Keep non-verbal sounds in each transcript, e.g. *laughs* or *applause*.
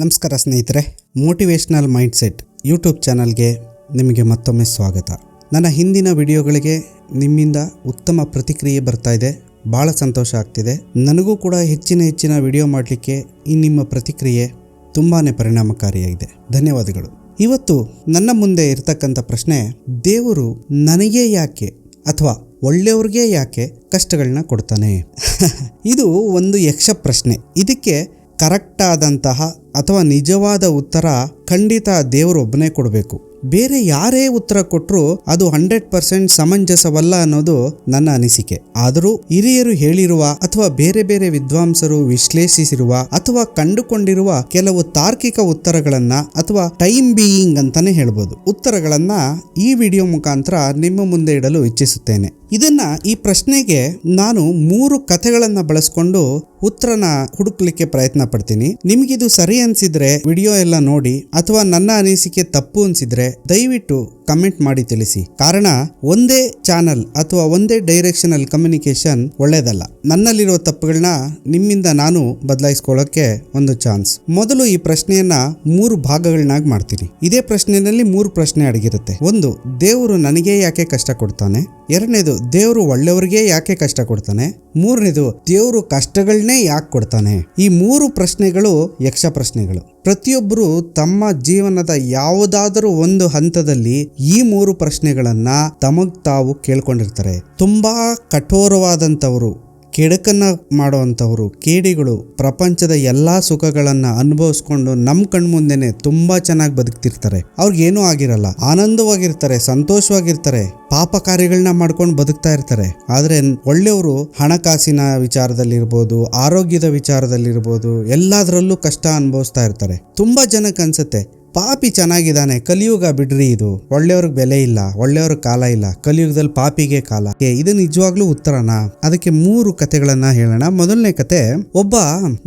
ನಮಸ್ಕಾರ ಸ್ನೇಹಿತರೆ motivational mindset YouTube ಚಾನಲ್ಗೆ ನಿಮಗೆ ಮತ್ತೊಮ್ಮೆ ಸ್ವಾಗತ. ನನ್ನ ಹಿಂದಿನ ವಿಡಿಯೋಗಳಿಗೆ ನಿಮ್ಮಿಂದ ಉತ್ತಮ ಪ್ರತಿಕ್ರಿಯೆ ಬರ್ತಾ ಇದೆ ಭಾಳ ಸಂತೋಷ ಆಗ್ತಿದೆ. ನನಗೂ ಕೂಡ ಹೆಚ್ಚಿನ ಹೆಚ್ಚಿನ ವಿಡಿಯೋ ಮಾಡಲಿಕ್ಕೆ ಈ ನಿಮ್ಮ ಪ್ರತಿಕ್ರಿಯೆ ತುಂಬಾ ಪರಿಣಾಮಕಾರಿಯಾಗಿದೆ. ಧನ್ಯವಾದಗಳು. ಇವತ್ತು ನನ್ನ ಮುಂದೆ ಇರತಕ್ಕಂಥ ಪ್ರಶ್ನೆ, ದೇವರು ನನಗೇ ಯಾಕೆ ಅಥವಾ ಒಳ್ಳೆಯವ್ರಿಗೆ ಯಾಕೆ ಕಷ್ಟಗಳನ್ನ ಕೊಡ್ತಾನೆ? *laughs* ಇದು ಒಂದು ಯಕ್ಷ ಪ್ರಶ್ನೆ. ಇದಕ್ಕೆ ಕರೆಕ್ಟ್ ಆದಂತಹ ಅಥವಾ ನಿಜವಾದ ಉತ್ತರ ಖಂಡಿತ ದೇವರೊಬ್ಬನೇ ಕೊಡಬೇಕು. ಬೇರೆ ಯಾರೇ ಉತ್ತರ ಕೊಟ್ಟರು ಅದು ಹಂಡ್ರೆಡ್ ಪರ್ಸೆಂಟ್ ಸಮಂಜಸವಲ್ಲ ಅನ್ನೋದು ನನ್ನ ಅನಿಸಿಕೆ. ಆದರೂ ಹಿರಿಯರು ಹೇಳಿರುವ ಅಥವಾ ಬೇರೆ ಬೇರೆ ವಿದ್ವಾಂಸರು ವಿಶ್ಲೇಷಿಸಿರುವ ಅಥವಾ ಕಂಡುಕೊಂಡಿರುವ ಕೆಲವು ತಾರ್ಕಿಕ ಉತ್ತರಗಳನ್ನ ಅಥವಾ ಟೈಮ್ ಬೀಯಿಂಗ್ ಅಂತಾನೆ ಹೇಳ್ಬೋದು. ಉತ್ತರಗಳನ್ನ ಈ ವಿಡಿಯೋ ಮುಖಾಂತರ ನಿಮ್ಮ ಮುಂದೆ ಇಡಲು ಇಚ್ಛಿಸುತ್ತೇನೆ. ಇದನ್ನ ಈ ಪ್ರಶ್ನೆಗೆ ನಾನು ಮೂರು ಕಥೆಗಳನ್ನ ಬಳಸ್ಕೊಂಡು ಉತ್ತರನ ಹುಡುಕ್ಲಿಕ್ಕೆ ಪ್ರಯತ್ನ ಪಡ್ತೀನಿ. ನಿಮ್ಗಿದು ಸರಿ ಅನ್ಸಿದ್ರೆ ವಿಡಿಯೋ ಎಲ್ಲ ನೋಡಿ, ಅಥವಾ ನನ್ನ ಅನಿಸಿಕೆ ತಪ್ಪು ಅನ್ಸಿದ್ರೆ ದಯವಿಟ್ಟು ಕಮೆಂಟ್ ಮಾಡಿ ತಿಳಿಸಿ. ಕಾರಣ, ಒಂದೇ ಚಾನಲ್ ಅಥವಾ ಒಂದೇ ಡೈರೆಕ್ಷನ್ ಅಲ್ಲಿ ಕಮ್ಯುನಿಕೇಶನ್ ಒಳ್ಳೇದಲ್ಲ ನನ್ನಲ್ಲಿರುವ ತಪ್ಪುಗಳನ್ನ ನಿಮ್ಮಿಂದ ನಾನು ಬದಲಾಯಿಸ್ಕೊಳ್ಳೋಕೆ ಒಂದು ಚಾನ್ಸ್. ಮೊದಲು ಈ ಪ್ರಶ್ನೆಯನ್ನ ಮೂರು ಭಾಗಗಳನ್ನಾಗಿ ಮಾಡ್ತೀನಿ. ಇದೇ ಪ್ರಶ್ನೆಯಲ್ಲಿ ಮೂರು ಪ್ರಶ್ನೆ ಅಡಗಿರುತ್ತೆ. ಒಂದು, ದೇವರು ನನಗೆ ಯಾಕೆ ಕಷ್ಟ ಕೊಡ್ತಾನೆ? ಎರಡನೇದು, ದೇವರು ಒಳ್ಳೆಯವರಿಗೆ ಯಾಕೆ ಕಷ್ಟ ಕೊಡ್ತಾನೆ? ಮೂರನೇದು, ದೇವರು ಕಷ್ಟಗಳನ್ನೇ ಯಾಕೆ ಕೊಡ್ತಾನೆ? ಈ ಮೂರು ಪ್ರಶ್ನೆಗಳು ಯಕ್ಷ ಪ್ರಶ್ನೆಗಳು. ಪ್ರತಿಯೊಬ್ಬರು ತಮ್ಮ ಜೀವನದ ಯಾವುದಾದರೂ ಒಂದು ಹಂತದಲ್ಲಿ ಈ ಮೂರು ಪ್ರಶ್ನೆಗಳನ್ನ ತಮಗ್ ತಾವು ಕೇಳ್ಕೊಂಡಿರ್ತಾರೆ. ತುಂಬಾ ಕಠೋರವಾದಂಥವರು. ಕೆಡಕನ್ನ ಮಾಡುವಂಥವ್ರು, ಕೇಡಿಗಳು, ಪ್ರಪಂಚದ ಎಲ್ಲ ಸುಖಗಳನ್ನು ಅನುಭವಿಸ್ಕೊಂಡು ನಮ್ಮ ಕಣ್ಮುಂದೆನೆ ತುಂಬಾ ಚೆನ್ನಾಗಿ ಬದುಕ್ತಿರ್ತಾರೆ. ಅವ್ರಿಗೇನೂ ಆಗಿರಲ್ಲ. ಆನಂದವಾಗಿರ್ತಾರೆ, ಸಂತೋಷವಾಗಿರ್ತಾರೆ, ಪಾಪ ಕಾರ್ಯಗಳನ್ನ ಮಾಡ್ಕೊಂಡು ಬದುಕ್ತಾ ಇರ್ತಾರೆ. ಆದರೆ ಒಳ್ಳೆಯವರು ಹಣಕಾಸಿನ ವಿಚಾರದಲ್ಲಿರ್ಬೋದು, ಆರೋಗ್ಯದ ವಿಚಾರದಲ್ಲಿರ್ಬೋದು, ಎಲ್ಲದರಲ್ಲೂ ಕಷ್ಟ ಅನುಭವಿಸ್ತಾ ಇರ್ತಾರೆ. ತುಂಬಾ ಜನಕ್ಕೆ ಅನ್ಸುತ್ತೆ ಪಾಪಿ ಚೆನ್ನಾಗಿದ್ದಾನೆ, ಕಲಿಯುಗ ಬಿಡ್ರಿ ಇದು. ಒಳ್ಳೆಯವ್ರಿಗೆ ಬೆಲೆ ಇಲ್ಲ ಒಳ್ಳೆಯವ್ರ ಕಾಲ ಇಲ್ಲ, ಕಲಿಯುಗದಲ್ಲಿ ಪಾಪಿಗೆ ಕಾಲ. ಇದು ನಿಜವಾಗ್ಲೂ ಉತ್ತರನಾ? ಅದಕ್ಕೆ ಮೂರು ಕಥೆಗಳನ್ನ ಹೇಳೋಣ. ಮೊದಲನೇ ಕತೆ ಒಬ್ಬ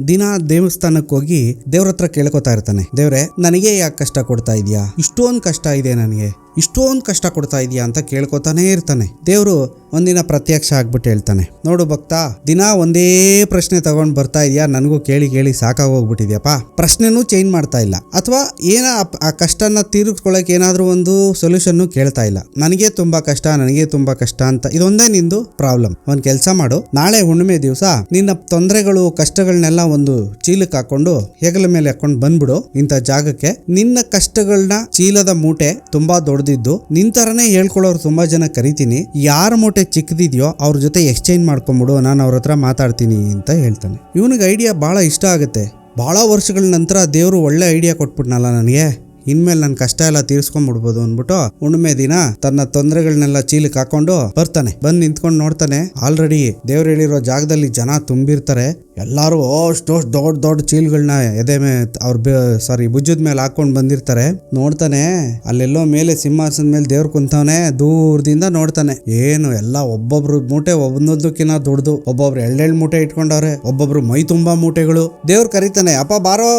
ದಿನ ದೇವಸ್ಥಾನಕ್ಕೆ ಹೋಗಿ ದೇವ್ರ ಹತ್ರ ಕೇಳ್ಕೊತಾ ಇರ್ತಾನೆ. ದೇವ್ರೆ, ನನಗೆ ಯಾಕೆ ಕಷ್ಟ ಕೊಡ್ತಾ ಇದೀಯಾ? ಇಷ್ಟೊಂದು ಕಷ್ಟ ಇದೆ ನನಗೆ. ಇಷ್ಟೊಂದು ಕಷ್ಟ ಕೊಡ್ತಾ ಇದೆಯಾ ಅಂತ ಕೇಳ್ಕೊತಾನೇ ಇರ್ತಾನೆ. ದೇವರು ಒಂದಿನ ಪ್ರತ್ಯಕ್ಷ ಆಗ್ಬಿಟ್ಟು ಹೇಳ್ತಾನೆ, ನೋಡು ಭಕ್ತ, ದಿನ ಒಂದೇ ಪ್ರಶ್ನೆ ತಗೊಂಡ್ ಬರ್ತಾ ಇದೆಯಾ, ನನಗೂ ಕೇಳಿ ಕೇಳಿ ಸಾಕಾಗೋಗ್ಬಿಟ್ಟಿದ್ಯಪ್ಪ. ಪ್ರಶ್ನೆನೂ ಚೇಂಜ್ ಮಾಡ್ತಾ ಇಲ್ಲ. ಅಥವಾ ಏನ ಆ- ಕಷ್ಟನ ತೀರಿಸ್ಕೊಳಕ್ ಏನಾದ್ರೂ ಒಂದು ಸೊಲ್ಯೂಷನ್ ಕೇಳ್ತಾ ಇಲ್ಲ. ನನಗೆ ತುಂಬಾ ಕಷ್ಟ, ನನಗೆ ತುಂಬಾ ಕಷ್ಟ ಅಂತ ಇದೊಂದೇ ನಿಂದು ಪ್ರಾಬ್ಲಮ್ ಒಂದ್ ಕೆಲಸ ಮಾಡು. ನಾಳೆ ಹುಣ್ಣಿಮೆ ದಿವಸ ನಿನ್ನ ತೊಂದರೆಗಳು ಕಷ್ಟಗಳನ್ನೆಲ್ಲ ಒಂದು ಚೀಲಕ್ಕೆ ಹಾಕೊಂಡು ಹೆಗಲ ಮೇಲೆ ಹಾಕೊಂಡು ಬಂದ್ಬಿಡು ಇಂಥ ಜಾಗಕ್ಕೆ. ನಿನ್ನ ಕಷ್ಟಗಳನ್ನ ಚೀಲದ ಮೂಟೆ ತುಂಬಾ ದೊಡ್ಡದಿದ್ದು ನಿನ್ ತರನೇ ಹೇಳ್ಕೊಳ್ಳೋರು ತುಂಬಾ ಜನ ಕರಿತೀನಿ. ಯಾರ ಮೋಟೆ ಚಿಕ್ಕದಿದೆಯೋ ಅವ್ರ ಜೊತೆ ಎಕ್ಸ್ಚೇಂಜ್ ಮಾಡ್ಕೊಂಬಿಡು, ನಾನು ಅವ್ರ ಹತ್ರ ಮಾತಾಡ್ತೀನಿ ಅಂತ ಹೇಳ್ತಾನೆ. ಇವನಿಗೆ ಐಡಿಯಾ ಬಹಳ ಇಷ್ಟ ಆಗುತ್ತೆ. ಬಹಳ ವರ್ಷಗಳ ನಂತರ ದೇವರು ಒಳ್ಳೆ ಐಡಿಯಾ ಕೊಟ್ಬಿಟ್ನಲ್ಲ ನನಗೆ. ಇನ್ಮೇಲೆ ನನ್ನ ಕಷ್ಟ ಎಲ್ಲ ತೀರ್ಸ್ಕೊಂಡ್ಬಿಡ್ಬೋದು ಅಂದ್ಬಿಟ್ಟು ಹುಣ್ಣಿಮೆ ದಿನ ತನ್ನ ತೊಂದರೆಗಳನ್ನೆಲ್ಲ ಚೀಲಕ್ಕೆ ಹಾಕೊಂಡು ಬರ್ತಾನೆ. ಬಂದು ನಿಂತ್ಕೊಂಡು ನೋಡ್ತಾನೆ. ಆಲ್ರೆಡಿ ದೇವ್ರು ಹೇಳಿರೋ ಜಾಗದಲ್ಲಿ ಜನ ತುಂಬಿರ್ತಾರೆ. ಎಲ್ಲರೂ ಅಷ್ಟೋಷ್ಟು ದೊಡ್ಡ ದೊಡ್ಡ ಚೀಲಗಳನ್ನ ಎದೆ ಮೇ ಅವ್ರ ಸಾರಿ ಭುಜದ ಮೇಲೆ ಹಾಕೊಂಡು ಬಂದಿರ್ತಾರೆ. ನೋಡ್ತಾನೆ ಅಲ್ಲೆಲ್ಲೋ ಮೇಲೆ ಸಿಂಹಾಸನ ಮೇಲೆ ದೇವ್ರು ಕುಂತವನೆ ದೂರದಿಂದ ನೋಡ್ತಾನೆ. ಏನು ಎಲ್ಲ ಒಬ್ಬೊಬ್ರು ಮೂಟೆ ಒಂದೊಂದಕ್ಕಿಂತ ದೊಡ್ಡದು, ಒಬ್ಬೊಬ್ರು ಎಳ್ಳೆಳ್ ಮೂಟೆ ಇಟ್ಕೊಂಡವ್ರೆ, ಒಬ್ಬೊಬ್ರು ಮೈ ತುಂಬಾ ಮೂಟೆಗಳು. ದೇವ್ರು ಕರೀತಾನೆ, ಅಪ್ಪ ಬಾರೋ,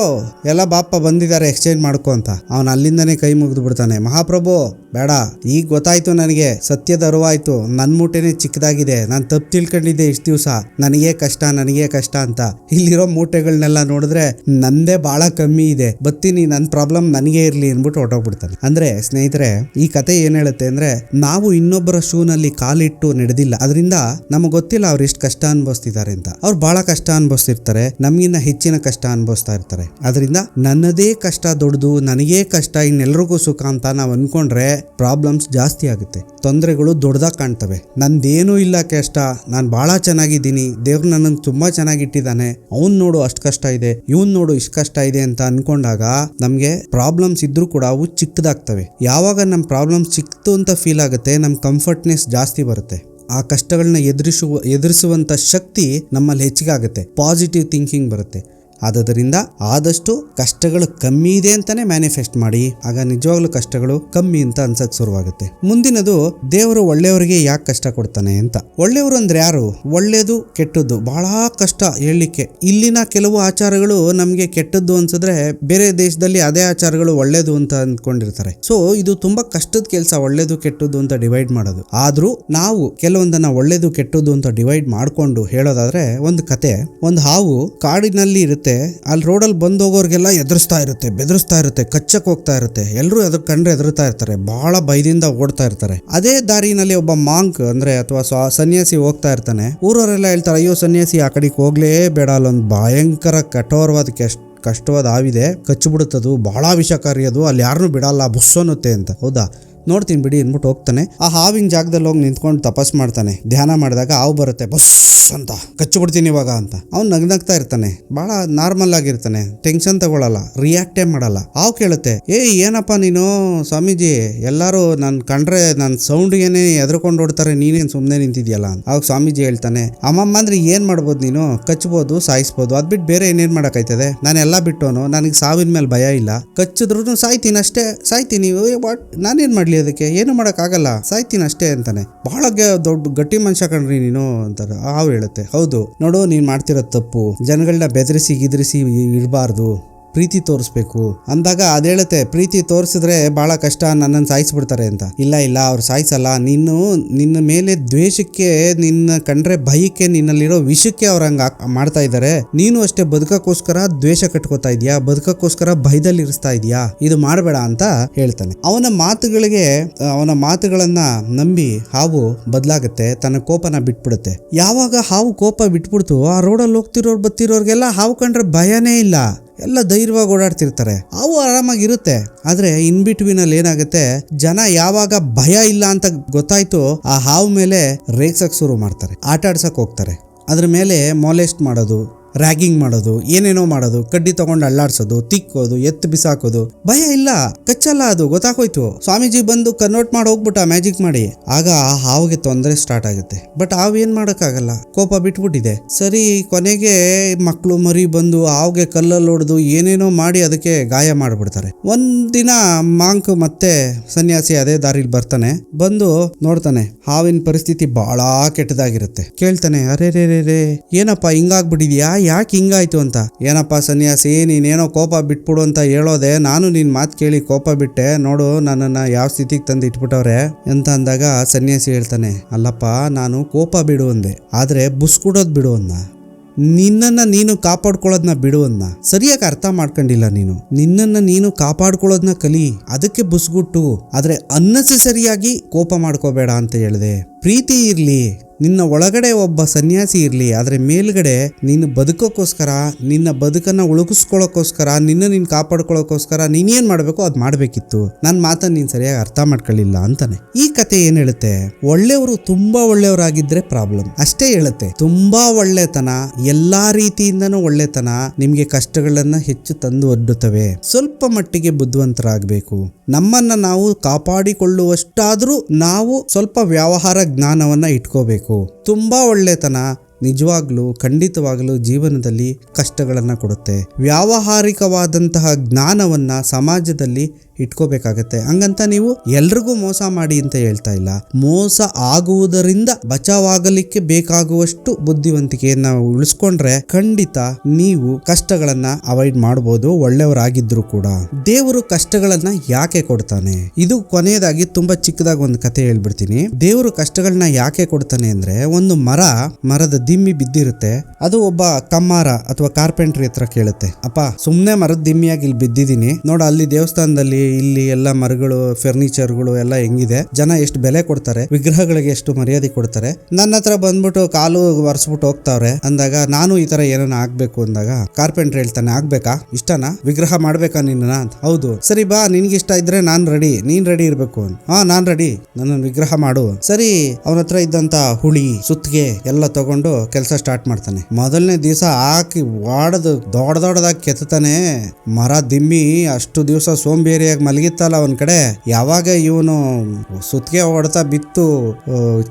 ಎಲ್ಲ ಬಾಪ ಬಂದಿದ್ದಾರೆ ಎಕ್ಸ್ಚೇಂಜ್ ಮಾಡ್ಕೊ ಅಂತ. ಅವನು ಅಲ್ಲಿಂದನೇ ಕೈ ಮುಗಿದು ಬಿಡ್ತಾನೆ. ಮಹಾಪ್ರಭು, ಬೇಡ. ಈಗ ಗೊತ್ತಾಯ್ತು ನನಗೆ. ಸತ್ಯದ ಅರಿವಾಯ್ತು. ನನ್ನ ಮೂಟೆನೆ ಚಿಕ್ಕದಾಗಿದೆ. ನಾನು ತಪ್ಪು ತಿಳ್ಕೊಂಡಿದ್ದೆ ಇಷ್ಟು ದಿವಸ. ನನಗೆ ಕಷ್ಟ ನನಗೆ ಕಷ್ಟ ಅಂತ. ಇಲ್ಲಿರೋ ಮೂಟೆಗಳನ್ನೆಲ್ಲ ನೋಡಿದ್ರೆ ನಂದೇ ಬಹಳ ಕಮ್ಮಿ ಇದೆ. ಬತ್ತೀನಿ ನನ್ನ ಪ್ರಾಬ್ಲಮ್ ನನಗೆ ಇರ್ಲಿ ಅಂದ್ಬಿಟ್ಟು ಹೊಟ್ಟೋಗ್ಬಿಡ್ತಾನೆ ಅಂದ್ರೆ, ಸ್ನೇಹಿತರೆ, ಈ ಕತೆ ಏನ್ ಹೇಳುತ್ತೆ ಅಂದ್ರೆ, ನಾವು ಇನ್ನೊಬ್ಬರ ಶೂನಲ್ಲಿ ಕಾಲಿಟ್ಟು ನಡೆದಿಲ್ಲ. ಅದರಿಂದ ನಮಗೆ ಗೊತ್ತಿಲ್ಲ ಅವ್ರು ಎಷ್ಟು ಕಷ್ಟ ಅನುಭವಿಸ್ತಿದ್ದಾರೆ ಅಂತ. ಅವ್ರು ಬಹಳ ಕಷ್ಟ ಅನುಭವಿಸ್ತಿರ್ತಾರೆ. ನಮಗಿನ್ನ ಹೆಚ್ಚಿನ ಕಷ್ಟ ಅನುಭವಿಸ್ತಾ ಇರ್ತಾರೆ. ಅದರಿಂದ ನನ್ನದೇ ಕಷ್ಟ ದೊಡ್ಡದು, ನನಗೇ ಕಷ್ಟ, ಇನ್ನೆಲ್ರಿಗೂ ಸುಖ ಅಂತ ನಾವು ಅನ್ಕೊಂಡ್ರೆ ಪ್ರಾಬ್ಲಮ್ಸ್ ಜಾಸ್ತಿ ಆಗುತ್ತೆ. ತೊಂದರೆಗಳು ದೊಡ್ಡದಾಗಿ ಕಾಣ್ತವೆ. ನಂದೇನೂ ಇಲ್ಲ ಕಷ್ಟ, ನಾನು ಬಹಳ ಚೆನ್ನಾಗಿದ್ದೀನಿ, ದೇವ್ರು ನನ್ನನ್ನು ತುಂಬಾ ಚೆನ್ನಾಗಿಟ್ಟಿದ್ದಾನೆ ಅವ್ನ್ ನೋಡು ಅಷ್ಟು ಕಷ್ಟ ಇದೆ, ಇವನ್ ನೋಡು ಇಷ್ಟು ಕಷ್ಟ ಇದೆ ಅಂತ ಅನ್ಕೊಂಡಾಗ ನಮಗೆ ಪ್ರಾಬ್ಲಮ್ಸ್ ಇದ್ರೂ ಕೂಡ ಅವು ಚಿಕ್ಕದಾಗ್ತವೆ. ಯಾವಾಗ ನಮ್ಮ ಪ್ರಾಬ್ಲಮ್ಸ್ ಚಿಕ್ಕದು ಅಂತ ಫೀಲ್ ಆಗುತ್ತೆ ನಮ್ಮ ಕಂಫರ್ಟ್ನೆಸ್ ಜಾಸ್ತಿ ಬರುತ್ತೆ. ಆ ಕಷ್ಟಗಳನ್ನ ಎದುರಿಸುವ ಎದುರಿಸುವಂತ ಶಕ್ತಿ ನಮ್ಮಲ್ಲಿ ಹೆಚ್ಚಿಗೆ ಆಗುತ್ತೆ ಪಾಸಿಟಿವ್ ಥಿಂಕಿಂಗ್ ಬರುತ್ತೆ. ಆದುದರಿಂದ ಆದಷ್ಟು ಕಷ್ಟಗಳು ಕಮ್ಮಿ ಇದೆ ಅಂತಾನೆ ಮ್ಯಾನಿಫೆಸ್ಟ್ ಮಾಡಿ, ಆಗ ನಿಜವಾಗ್ಲೂ ಕಷ್ಟಗಳು ಕಮ್ಮಿ ಅಂತ ಅನ್ಸಕ್ ಶುರುವಾಗುತ್ತೆ. ಮುಂದಿನದು, ದೇವರು ಒಳ್ಳೆಯವರಿಗೆ ಯಾಕೆ ಕಷ್ಟ ಕೊಡ್ತಾನೆ ಅಂತ. ಒಳ್ಳೆಯವರು ಅಂದ್ರೆ ಯಾರು? ಒಳ್ಳೇದು ಕೆಟ್ಟದ್ದು. ಬಹಳ ಕಷ್ಟ ಹೇಳಲಿಕ್ಕೆ. ಇಲ್ಲಿನ ಕೆಲವು ಆಚಾರಗಳು ನಮಗೆ ಕೆಟ್ಟದ್ದು ಅನ್ಸಿದ್ರೆ ಬೇರೆ ದೇಶದಲ್ಲಿ ಅದೇ ಆಚಾರಗಳು ಒಳ್ಳೇದು ಅಂತ ಅಂದ್ಕೊಂಡಿರ್ತಾರೆ ಸೊ ಇದು ತುಂಬಾ ಕಷ್ಟದ ಕೆಲಸ ಒಳ್ಳೇದು ಕೆಟ್ಟದ್ದು ಅಂತ ಡಿವೈಡ್ ಮಾಡೋದು. ಆದ್ರೂ ನಾವು ಕೆಲವೊಂದನ್ನ ಒಳ್ಳೇದು ಕೆಟ್ಟದ್ದು ಅಂತ ಡಿವೈಡ್ ಮಾಡ್ಕೊಂಡು ಹೇಳೋದಾದ್ರೆ, ಒಂದು ಕತೆ, ಒಂದು ಹಾವು ಕಾಡಿನಲ್ಲಿ ಇರುತ್ತೆ. ಅಲ್ಲಿ ರೋಡಲ್ಲಿ ಬಂದು ಹೋಗೋರಿಗೆಲ್ಲ ಎದುರಿಸ್ತಾ ಇರುತ್ತೆ, ಬೆದರಿಸ್ತಾ ಇರುತ್ತೆ ಕಚ್ಚಕ್ಕೆ ಹೋಗ್ತಾ ಇರುತ್ತೆ. ಎಲ್ಲರೂ ಎದ್ರ, ಕಂಡ್ರೆ ಎದುರುತ್ತಾ ಇರ್ತಾರೆ ಬಹಳ ಭಯದಿಂದ ಓಡ್ತಾ ಇರ್ತಾರೆ. ಅದೇ ದಾರಿನಲ್ಲಿ ಒಬ್ಬ ಮಾಂಕ್ ಅಂದ್ರೆ ಅಥವಾ ಸನ್ಯಾಸಿ ಹೋಗ್ತಾ ಇರ್ತಾನೆ. ಊರವರೆಲ್ಲ ಹೇಳ್ತಾರೆ, ಅಯ್ಯೋ ಸನ್ಯಾಸಿ, ಆ ಕಡೆಗೆ ಹೋಗ್ಲೇ ಬೇಡ, ಅಲ್ಲೊಂದು ಭಯಂಕರ ಕಠೋರವಾದ ಕೆಸ್ಟ್ ಕಷ್ಟವಾದ ಆವಿದೆ. ಕಚ್ಚಿಬಿಡುತ್ತದು ಬಹಳ ವಿಷಕಾರಿ ಅದು, ಅಲ್ಲಿ ಯಾರನ್ನೂ ಬಿಡಲ್ಲ, ಬುಸ್ಸು ಅನ್ನುತ್ತೆ ಅಂತ. ಹೌದಾ? ನೋಡ್ತೀನಿ ಬಿಡಿ ಅಂದ್ಬಿಟ್ಟು ಹೋಗ್ತಾನೆ. ಆ ಹಾವಿನ ಜಾಗದಲ್ಲಿ ಹೋಗಿ ನಿಂತ್ಕೊಂಡು ತಪಸ್ ಮಾಡ್ತಾನೆ. ಧ್ಯಾನ ಮಾಡಿದಾಗ ಹಾವು ಬರುತ್ತೆ. ಬಸ್ ಅಂತ. ಕಚ್ಚಿಬಿಡ್ತೀನಿ ಇವಾಗ ಅಂತ. ಅವ್ನು ನಗ್ನಗ್ತಾ ಇರ್ತಾನೆ. ಬಹಳ ನಾರ್ಮಲ್ ಆಗಿರ್ತಾನೆ. ಟೆನ್ಷನ್ ತಗೊಳಲ್ಲ. ರಿಯಾಕ್ಟೇ ಮಾಡಲ್ಲ. ಹಾವು ಕೇಳುತ್ತೆ. ಏ ಏನಪ್ಪ ನೀನು? ಸ್ವಾಮೀಜಿ, ಎಲ್ಲರೂ ನಾನು ಕಂಡ್ರೆ ನನ್ನ ಸೌಂಡ್ಗೇನೆ ಎದ್ರಕೊಂಡು ಓಡ್ತಾರೆ, ನೀನೇನ್ ಸುಮ್ಮನೆ ನಿಂತಿದ್ಯಲ್ಲ? ಅವಾಗ ಸ್ವಾಮೀಜಿ ಹೇಳ್ತಾನೆ, ಅಮ್ಮಮ್ಮ ಅಂದ್ರೆ ಏನ್ ಮಾಡ್ಬೋದು ನೀನು? ಕಚ್ಬೋದು, ಸಾಯಿಸ್ಬೋದು, ಅದ್ ಬಿಟ್ಟು ಬೇರೆ ಏನೇನು ನಾನು ಎಲ್ಲ ಬಿಟ್ಟೋನು, ನನಗೆ ಸಾವಿನ ಮೇಲೆ ಭಯ ಇಲ್ಲ. ಕಚ್ಚಿದ್ರು ಸಾಯ್ತೀನಿ ಅಷ್ಟೇ. ಸಾಯ್ತೀನಿ. ಮಾಡ್ಲಿ ಮಾಡಲಿ? ಅದಕ್ಕೆ. ಏನು ಮಾಡೋಕ್ಕಾಗಲ್ಲ. ಸಾಯ್ತೀನಿ ಅಷ್ಟೇ ಅಂತಾನೆ. ಬಹಳ ದೊಡ್ಡ ಗಟ್ಟಿ ಮನುಷ್ಯ ಕಣ್ರಿ ನೀನು ಅಂತಾರೆ. ಹಾವು ಹೇಳುತ್ತೆ. ಹೌದು. ನೋಡು, ನೀನು ಮಾಡ್ತಿರೋ ತಪ್ಪು. ಜನಗಳನ್ನ ಬೆದರಿಸಿ, ಗಿದರಿಸಿ ಇರಬಾರ್ದು ಪ್ರೀತಿ ತೋರಿಸ್ಬೇಕು. ಅಂದಾಗ ಅದು ಹೇಳುತ್ತೆ, ಪ್ರೀತಿ ತೋರಿಸಿದ್ರೆ ಬಹಳ ಕಷ್ಟ ನನ್ನನ್ನು ಸಾಯಿಸ್ಬಿಡ್ತಾರೆ ಅಂತ. ಇಲ್ಲ ಇಲ್ಲ, ಅವ್ರು ಸಾಯಿಸಲ್ಲ. ನೀನು, ನಿನ್ನ ಮೇಲೆ ದ್ವೇಷಕ್ಕೆ, ನಿನ್ನ ಕಂಡ್ರೆ ಭಯಕ್ಕೆ, ನಿನ್ನಲ್ಲಿರೋ ವಿಷಕ್ಕೆ ಅವ್ರ ಹಂಗ ಮಾಡ್ತಾ ಇದ್ದಾರೆ ನೀನು ಅಷ್ಟೇ ಬದುಕಕ್ಕೋಸ್ಕರ ದ್ವೇಷ ಕಟ್ಕೋತಾ ಇದೀಯಾ? ಬದುಕಕ್ಕೋಸ್ಕರ ಭಯದಲ್ಲಿ ಇರಿಸ್ತಾ ಇದೀಯಾ? ಇದು ಮಾಡಬೇಡ ಅಂತ ಹೇಳ್ತಾನೆ. ಅವನ ಮಾತುಗಳಿಗೆ, ಅವನ ಮಾತುಗಳನ್ನ ನಂಬಿ ಹಾವು ಬದಲಾಗುತ್ತೆ, ತನ್ನ ಕೋಪನ ಬಿಟ್ಬಿಡುತ್ತೆ. ಯಾವಾಗ ಹಾವು ಕೋಪ ಬಿಟ್ಬಿಡ್ತು ಆ ರೋಡಲ್ಲಿ ಹೋಗ್ತಿರೋರು ಬತ್ತಿರೋರ್ಗೆಲ್ಲ ಹಾವು ಕಂಡ್ರೆ ಭಯನೇ ಇಲ್ಲ. ಎಲ್ಲ ಧೈರ್ಯವಾಗಿ ಓಡಾಡ್ತಿರ್ತಾರೆ. ಅವು ಆರಾಮಾಗಿರುತ್ತೆ. ಆದ್ರೆ ಇನ್ ಬಿಟ್ವೀನ್ ಅಲ್ಲಿ ಏನಾಗುತ್ತೆ? ಜನ ಯಾವಾಗ ಭಯ ಇಲ್ಲ ಅಂತ ಗೊತ್ತಾಯ್ತು ಆ ಹಾವು ಮೇಲೆ ರೇಗ್ಸಕ್ ಶುರು ಮಾಡ್ತಾರೆ. ಆಟ ಆಡ್ಸಕ್ ಹೋಗ್ತಾರೆ. ಅದ್ರ ಮೇಲೆ ಮೊಲೆಸ್ಟ್ ಮಾಡೋದು. ರ್ಯಾಗಿಂಗ್ ಮಾಡೋದು, ಏನೇನೋ ಮಾಡೋದು, ಕಡ್ಡಿ ತಗೊಂಡು ಅಳ್ಳಾಡ್ಸೋದು ತಿಕ್ಕೋದು, ಎತ್ತು ಬಿಸಾಕೋದು. ಭಯ ಇಲ್ಲ, ಕಚ್ಚಲ್ಲ ಅದು, ಗೊತ್ತಾಗೋಯ್ತು. ಸ್ವಾಮೀಜಿ ಬಂದು ಕನ್ವರ್ಟ್ ಮಾಡಿ ಹೋಗ್ಬಿಟ್ಟ, ಮ್ಯಾಜಿಕ್ ಮಾಡಿ. ಆಗ ಆ ಹಾವಿಗೆ ತೊಂದರೆ ಸ್ಟಾರ್ಟ್ ಆಗುತ್ತೆ. ಬಟ್ ಹಾವು ಏನ್ ಮಾಡೋಕ್ಕಾಗಲ್ಲ, ಕೋಪ ಬಿಟ್ಬಿಟ್ಟಿದೆ. ಸರಿ, ಕೊನೆಗೆ ಮಕ್ಕಳು ಮರಿ ಬಂದು ಹಾವಿಗೆ ಕಲ್ಲಲ್ಲಿ ಹೊಡೆದು ಏನೇನೋ ಮಾಡಿ ಅದಕ್ಕೆ ಗಾಯ ಮಾಡಿಬಿಡ್ತಾರೆ. ಒಂದಿನ ಮಾಂಕ್ ಮತ್ತೆ ಸನ್ಯಾಸಿ ಅದೇ ದಾರಿಲಿ ಬರ್ತಾನೆ, ಬಂದು ನೋಡ್ತಾನೆ, ಹಾವಿನ ಪರಿಸ್ಥಿತಿ ಬಹಳ ಕೆಟ್ಟದಾಗಿರುತ್ತೆ. ಕೇಳ್ತಾನೆ, ಅರೆ ರೇ ರೇ ರೇ ಏನಪ್ಪ ಹಿಂಗಾಗ್ಬಿಟ್ಟಿದ್ಯಾ? ಯಾಕೆ ಹಿಂಗಾಯ್ತು ಅಂತ? ಏನಪ್ಪ ಸನ್ಯಾಸಿ, ನೀನೇನೋ ಕೋಪ ಬಿಟ್ಬಿಡು ಅಂತ ಹೇಳೋದೆ, ನಾನು ನಿನ್ ಮಾತು ಕೇಳಿ ಕೋಪ ಬಿಟ್ಟೆ, ನೋಡು ನನ್ನನ್ನ ಯಾವ ಸ್ಥಿತಿಗೆ ತಂದು ಇಟ್ಬಿಟ್ಟವ್ರೆ ಅಂತ ಅಂದಾಗ ಸನ್ಯಾಸಿ ಹೇಳ್ತಾನೆ, ಅಲ್ಲಪ್ಪ, ನಾನು ಕೋಪ ಬಿಡು ಅಂದೆ, ಆದ್ರೆ ಬುಸ್ಕುಡೋದ್ ಬಿಡು ಅಂದ ನಿನ್ನನ್ನ ನೀನು ಕಾಪಾಡ್ಕೊಳ್ಳೋದನ್ನ ಬಿಡುವನ್ನ ಸರಿಯಾಗಿ ಅರ್ಥ ಮಾಡ್ಕೊಂಡಿಲ್ಲ ನೀನು. ನಿನ್ನನ್ನ ನೀನು ಕಾಪಾಡ್ಕೊಳ್ಳೋದನ್ನ ಕಲಿ, ಅದಕ್ಕೆ ಬುಸ್ಗುಟ್ಟು, ಆದ್ರೆ ಅನ್ನೆಸೆಸರಿಯಾಗಿ ಕೋಪ ಮಾಡ್ಕೋಬೇಡ ಅಂತ ಹೇಳಿದೆ. ಪ್ರೀತಿ ಇರ್ಲಿ ನಿನ್ನ ಒಳಗಡೆ ಒಬ್ಬ ಸನ್ಯಾಸಿ ಇರಲಿ, ಆದರೆ ಮೇಲ್ಗಡೆ ನೀನು ಬದುಕೋಕ್ಕೋಸ್ಕರ, ನಿನ್ನ ಬದುಕನ್ನ ಉಳುಕಿಸ್ಕೊಳ್ಳೋಕ್ಕೋಸ್ಕರ ನಿನ್ನ ನೀನು ಕಾಪಾಡ್ಕೊಳ್ಳೋಕ್ಕೋಸ್ಕರ ನೀನೇನು ಮಾಡಬೇಕು ಅದು ಮಾಡಬೇಕಿತ್ತು. ನನ್ನ ಮಾತನ್ನು ನೀನು ಸರಿಯಾಗಿ ಅರ್ಥ ಮಾಡ್ಕೊಳ್ಳಿಲ್ಲ ಅಂತಾನೆ. ಈ ಕತೆ ಏನು ಹೇಳುತ್ತೆ? ಒಳ್ಳೆಯವರು ತುಂಬಾ ಒಳ್ಳೆಯವರಾಗಿದ್ರೆ ಪ್ರಾಬ್ಲಮ್. ಅಷ್ಟೇ ಹೇಳುತ್ತೆ. ತುಂಬಾ ಒಳ್ಳೆತನ, ಎಲ್ಲಾ ರೀತಿಯಿಂದನೂ ಒಳ್ಳೆತನ ನಿಮಗೆ ಕಷ್ಟಗಳನ್ನ ಹೆಚ್ಚು ತಂದು ಒಡ್ಡುತ್ತವೆ. ಸ್ವಲ್ಪ ಮಟ್ಟಿಗೆ ಬುದ್ಧಿವಂತರಾಗಬೇಕು. ನಮ್ಮನ್ನ ನಾವು ಕಾಪಾಡಿಕೊಳ್ಳುವಷ್ಟಾದರೂ ನಾವು ಸ್ವಲ್ಪ ವ್ಯವಹಾರ ಜ್ಞಾನವನ್ನ ಇಟ್ಕೋಬೇಕು. ತುಂಬಾ ಒಳ್ಳೆತನ ನಿಜವಾಗ್ಲೂ ಖಂಡಿತವಾಗಲೂ ಜೀವನದಲ್ಲಿ ಕಷ್ಟಗಳನ್ನು ಕೊಡುತ್ತೆ. ವ್ಯಾವಹಾರಿಕವಾದಂತಹ ಜ್ಞಾನವನ್ನ ಸಮಾಜದಲ್ಲಿ ಇಟ್ಕೋಬೇಕಾಗತ್ತೆ. ಹಂಗಂತ ನೀವು ಎಲ್ರಿಗೂ ಮೋಸ ಮಾಡಿ ಅಂತ ಹೇಳ್ತಾ ಇಲ್ಲ. ಮೋಸ ಆಗುವುದರಿಂದ ಬಚಾವಾಗಲಿಕ್ಕೆ ಬೇಕಾಗುವಷ್ಟು ಬುದ್ಧಿವಂತಿಕೆಯನ್ನ ಉಳಿಸ್ಕೊಂಡ್ರೆ ಖಂಡಿತ ನೀವು ಕಷ್ಟಗಳನ್ನ ಅವಾಯ್ಡ್ ಮಾಡಬಹುದು ಒಳ್ಳೆಯವರಾಗಿದ್ರು ಕೂಡ. ದೇವರು ಕಷ್ಟಗಳನ್ನ ಯಾಕೆ ಕೊಡ್ತಾನೆ? ಇದು ಕೊನೆಯದಾಗಿ ತುಂಬಾ ಚಿಕ್ಕದಾಗಿ ಒಂದು ಕತೆ ಹೇಳ್ಬಿಡ್ತೀನಿ. ದೇವರು ಕಷ್ಟಗಳನ್ನ ಯಾಕೆ ಕೊಡ್ತಾನೆ ಅಂದ್ರೆ, ಒಂದು ಮರ, ಮರದ ದಿಮ್ಮಿ ಬಿದ್ದಿರುತ್ತೆ. ಅದು ಒಬ್ಬ ಕಮ್ಮಾರ ಅಥವಾ ಕಾರ್ಪೆಂಟ್ರಿ ಹತ್ರ ಕೇಳುತ್ತೆ. ಅಪ್ಪ, ಸುಮ್ನೆ ಮರದ ದಿಮ್ಮಿಯಾಗಿ ಇಲ್ಲಿ ಬಿದ್ದಿದ್ದೀನಿ. ನೋಡ, ಅಲ್ಲಿ ದೇವಸ್ಥಾನದಲ್ಲಿ ಇಲ್ಲಿ ಎಲ್ಲ ಮರಗಳು ಫರ್ನಿಚರ್ಗಳು ಎಲ್ಲ ಹೆಂಗಿದೆ. ಜನ ಎಷ್ಟು ಬೆಲೆ ಕೊಡ್ತಾರೆ, ವಿಗ್ರಹಗಳಿಗೆ ಎಷ್ಟು ಮರ್ಯಾದೆ ಕೊಡ್ತಾರೆ. ನನ್ನ ಹತ್ರ ಬಂದ್ಬಿಟ್ಟು ಕಾಲು ಒರೆಸ್ಬಿಟ್ಟು ಹೋಗ್ತಾವ್ರೆ. ಅಂದಾಗ ನಾನು ಈ ತರ ಏನನ್ನ ಆಗ್ಬೇಕು ಅಂದಾಗ ಕಾರ್ಪೆಂಟರ್ ಹೇಳ್ತಾನೆ, ಆಗ್ಬೇಕಾ? ಇಷ್ಟನಾ? ವಿಗ್ರಹ ಮಾಡ್ಬೇಕಾ ನಿನ್ನ ಹೌದು. ಸರಿ, ಬಾ ನಿನ್ಗೆ ಇಷ್ಟ ಇದ್ರೆ ನಾನ್ ರೆಡಿ ನೀನ್ ರೆಡಿ ಇರ್ಬೇಕು ಹಾ, ನಾನ್ ರೆಡಿ ನನ್ನ ವಿಗ್ರಹ ಮಾಡು. ಸರಿ, ಅವನ ಹತ್ರ ಇದ್ದಂತ ಹುಳಿ, ಸುತ್ತಿಗೆ ಎಲ್ಲ ತಗೊಂಡು ಕೆಲಸ ಸ್ಟಾರ್ಟ್ ಮಾಡ್ತಾನೆ. ಮೊದಲನೇ ದಿವಸ ಹಾಕಿ ವಾಡದು ದೊಡ್ಡ ದೊಡ್ಡದಾಗಿ ಕೆತ್ತಾನೆ ಮರ ದಿಮ್ಮಿ, ಅಷ್ಟು ದಿವಸ ಸೋಂಬೇರಿಯಾಗಿ ಮಲಗಿತ್ತಲ್ಲ ಅವನ ಕಡೆ, ಯಾವಾಗ ಇವನು ಸುತ್ತಿಗೆ ಹೊಡ್ತಾ ಬಿತ್ತು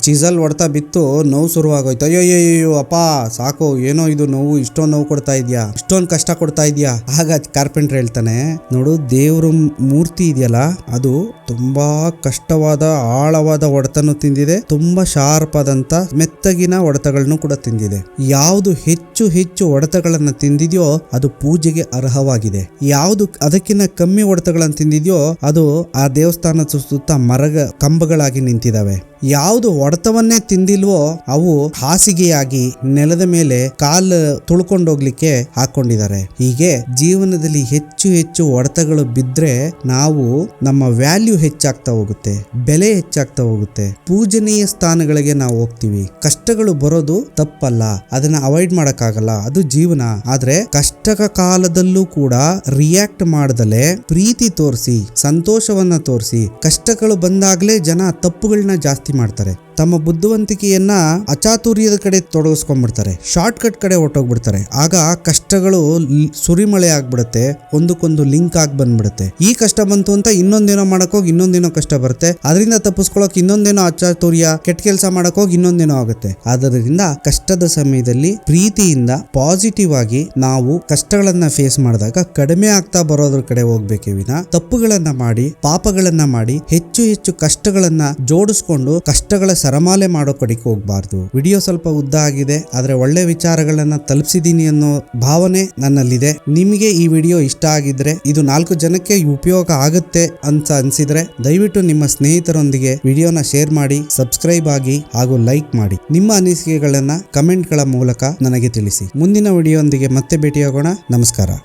ಚೀಸಲ್ ಹೊಡ್ತಾ ಬಿತ್ತು, ನೋವು ಶುರುವಾಗೋಯ್ತು. ಅಯ್ಯೋ ಅಯ್ಯೋ ಅಪ್ಪ, ಸಾಕು, ಏನೋ ಇದು ನೋವು, ಇಷ್ಟೊಂದು ನೋವು ಕೊಡ್ತಾ ಇದೆಯಾ? ಇಷ್ಟೊಂದು ಕಷ್ಟ ಕೊಡ್ತಾ ಇದೆಯಾ? ಆಗ ಕಾರ್ಪೆಂಟರ್ ಹೇಳ್ತಾನೆ, ನೋಡು, ದೇವ್ರ ಮೂರ್ತಿ ಇದೆಯಲ್ಲ, ಅದು ತುಂಬಾ ಕಷ್ಟವಾದ, ಆಳವಾದ ಹೊಡೆತನು ತಿಂದಿದೆ. ತುಂಬಾ ಶಾರ್ಪ್ ಆದಂತ, ಮೆತ್ತಗಿನ ಹೊಡೆತಗಳನ್ನು ಕೂಡ ತಿಂದಿದೆ. ಯಾವುದು ಹೆಚ್ಚು ಹೆಚ್ಚು ಹೊಡೆತಗಳನ್ನ ತಿಂದಿದೆಯೋ, ಅದು ಪೂಜೆಗೆ ಅರ್ಹವಾಗಿದೆ. ಯಾವುದು ಅದಕ್ಕಿಂತ ಕಮ್ಮಿ ಹೊಡೆತಗಳನ್ನು ತಿಂದಿದೆಯೋ, ಅದು ಆ ದೇವಸ್ಥಾನದ ಸುತ್ತ ಮರಗ, ಕಂಬಗಳಾಗಿ ನಿಂತಿದಾವೆ ಯಾವುದು ಹೊಡೆತವನ್ನೇ ತಿಂದಿಲ್ವೋ ಅವು ಹಾಸಿಗೆಯಾಗಿ ನೆಲದ ಮೇಲೆ ಕಾಲು ತುಳ್ಕೊಂಡೋಗ್ಲಿಕ್ಕೆ ಹಾಕೊಂಡಿದ್ದಾರೆ. ಹೀಗೆ ಜೀವನದಲ್ಲಿ ಹೆಚ್ಚು ಹೆಚ್ಚು ಒಡೆತಗಳು ಬಿದ್ರೆ ನಾವು ನಮ್ಮ ವ್ಯಾಲ್ಯೂ ಹೆಚ್ಚಾಗ್ತಾ ಹೋಗುತ್ತೆ, ಬೆಲೆ ಹೆಚ್ಚಾಗ್ತಾ ಹೋಗುತ್ತೆ. ಪೂಜನೀಯ ಸ್ಥಾನಗಳಿಗೆ ನಾವು ಹೋಗ್ತೀವಿ. ಕಷ್ಟಗಳು ಬರೋದು ತಪ್ಪಲ್ಲ, ಅದನ್ನ ಅವಾಯ್ಡ್ ಮಾಡಕ್ಕಾಗಲ್ಲ, ಅದು ಜೀವನ. ಆದ್ರೆ ಕಷ್ಟಕ ಕಾಲದಲ್ಲೂ ಕೂಡ ರಿಯಾಕ್ಟ್ ಮಾಡದಲೆ ಪ್ರೀತಿ ತೋರಿಸಿ, ಸಂತೋಷವನ್ನ ತೋರಿಸಿ, ಕಷ್ಟಗಳು ಬಂದಾಗ್ಲೇ ಜನ ತಪ್ಪುಗಳನ್ನ ಜಾಸ್ತಿ ಮಾಡ್ತಾರೆ. ತಮ್ಮ ಬುದ್ಧಿವಂತಿಕೆಯನ್ನ ಅಚಾತುರ್ಯದ ಕಡೆ ತೊಡಗಿಸ್ಕೊಂಡ್ಬಿಡ್ತಾರೆ. ಶಾರ್ಟ್ ಕಟ್ ಕಡೆ ಹೊಟ್ಟೋಗ್ಬಿಡ್ತಾರೆ ಆಗ ಕಷ್ಟಗಳು ಸುರಿಮಳೆ ಆಗ್ಬಿಡುತ್ತೆ, ಒಂದಕ್ಕೊಂದು ಲಿಂಕ್ ಆಗಿ ಬಂದ್ಬಿಡುತ್ತೆ. ಈ ಕಷ್ಟ ಬಂತು ಅಂತ ಇನ್ನೊಂದೇನೋ ಮಾಡಕ್ ಹೋಗಿ ಇನ್ನೊಂದೇನೋ ಕಷ್ಟ ಬರುತ್ತೆ. ಅದರಿಂದ ತಪ್ಪಿಸ್ಕೊಳಕ್ ಇನ್ನೊಂದೇನೋ ಅಚಾತುರ್ಯ, ಕೆಟ್ಟ ಕೆಲಸ ಮಾಡಕ್ ಹೋಗಿ ಇನ್ನೊಂದೇನೋ ಆಗುತ್ತೆ. ಆದ್ದರಿಂದ ಕಷ್ಟದ ಸಮಯದಲ್ಲಿ ಪ್ರೀತಿಯಿಂದ ಪಾಸಿಟಿವ್ ಆಗಿ ನಾವು ಕಷ್ಟಗಳನ್ನ ಫೇಸ್ ಮಾಡಿದಾಗ ಕಡಿಮೆ ಆಗ್ತಾ ಬರೋದ್ರ ಕಡೆ ಹೋಗ್ಬೇಕೆ ವಿನ ತಪ್ಪುಗಳನ್ನ ಮಾಡಿ, ಪಾಪಗಳನ್ನ ಮಾಡಿ, ಹೆಚ್ಚು ಹೆಚ್ಚು ಕಷ್ಟಗಳನ್ನ ಜೋಡಿಸ್ಕೊಂಡು ಕಷ್ಟಗಳ ಸರಮಾಲೆ ಮಾಡೋ ಕಡೆಗೆ ಹೋಗ್ಬಾರ್ದು. ವಿಡಿಯೋ ಸ್ವಲ್ಪ ಉದ್ದ ಆಗಿದೆ, ಆದ್ರೆ ಒಳ್ಳೆ ವಿಚಾರಗಳನ್ನ ತಲುಪಿಸಿದೀನಿ ಅನ್ನೋ ಭಾವನೆ ನನ್ನಲ್ಲಿದೆ. ನಿಮಗೆ ಈ ವಿಡಿಯೋ ಇಷ್ಟ ಆಗಿದ್ರೆ, ಇದು ನಾಲ್ಕು ಜನಕ್ಕೆ ಉಪಯೋಗ ಆಗುತ್ತೆ ಅಂತ ಅನ್ಸಿದ್ರೆ, ದಯವಿಟ್ಟು ನಿಮ್ಮ ಸ್ನೇಹಿತರೊಂದಿಗೆ ವಿಡಿಯೋನ ಶೇರ್ ಮಾಡಿ, ಸಬ್ಸ್ಕ್ರೈಬ್ ಆಗಿ, ಹಾಗೂ ಲೈಕ್ ಮಾಡಿ. ನಿಮ್ಮ ಅನಿಸಿಕೆಗಳನ್ನ ಕಮೆಂಟ್ಗಳ ಮೂಲಕ ನನಗೆ ತಿಳಿಸಿ. ಮುಂದಿನ ವಿಡಿಯೋಂದಿಗೆ ಮತ್ತೆ ಭೇಟಿಯಾಗೋಣ. ನಮಸ್ಕಾರ.